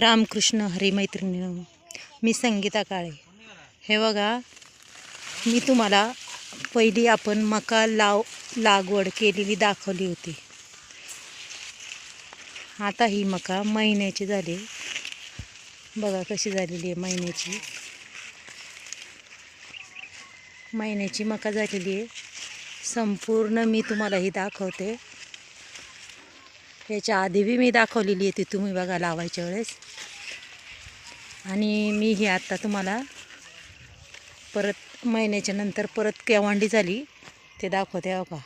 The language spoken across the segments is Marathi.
रामकृष्ण हरी मैत्रिणी मी संगीता काळे. हे बघा मी तुम्हाला पहिली आपण मका लाव लागवड केलेली दाखवली होती. आता ही मका महिन्याची झाली. बघा कशी झालेली आहे महिन्याची. महिन्याची मका झालेली आहे. संपूर्ण मी तुम्हाला ही दाखवते. याच्या आधी बी मी दाखवलेली आहे ती तुम्ही बघा लावायच्या वेळेस. आणि मी ही आत्ता तुम्हाला परत महिन्याच्या नंतर परत केवांडी झाली ते दाखवते हो का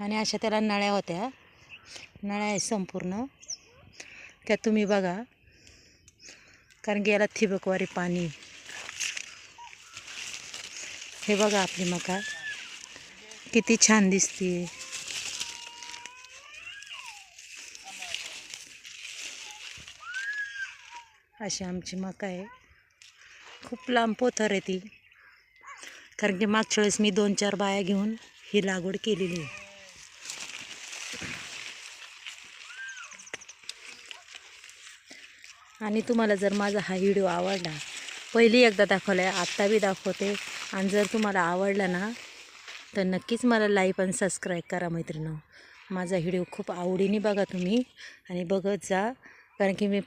आणि अशा त्याला नळ्या होत्या. नळ्या आहेत संपूर्ण. त्या तुम्ही बघा. कारण की याला थिबकवारी पाणी. हे बघा आपली मका. किती छान दिसते अशी आमची मका आहे. खूप लांब पोथर आहे ती. कारण की मागच्या वेळेस मी दोन चार बाया घेऊन ही लागवड केलेली आहे. आणि तुम्हाला जर माझा हा व्हिडिओ आवडला पहिली एकदा दाखवला आहे आत्ता बी दाखवते. आणि जर तुम्हाला आवडला ना तर नक्कीच मला लाईक आणि सबस्क्राईब करा मैत्रिणी माझा व्हिडिओ खूप आवडीने बघा तुम्ही. आणि बघत जा. कारण की मी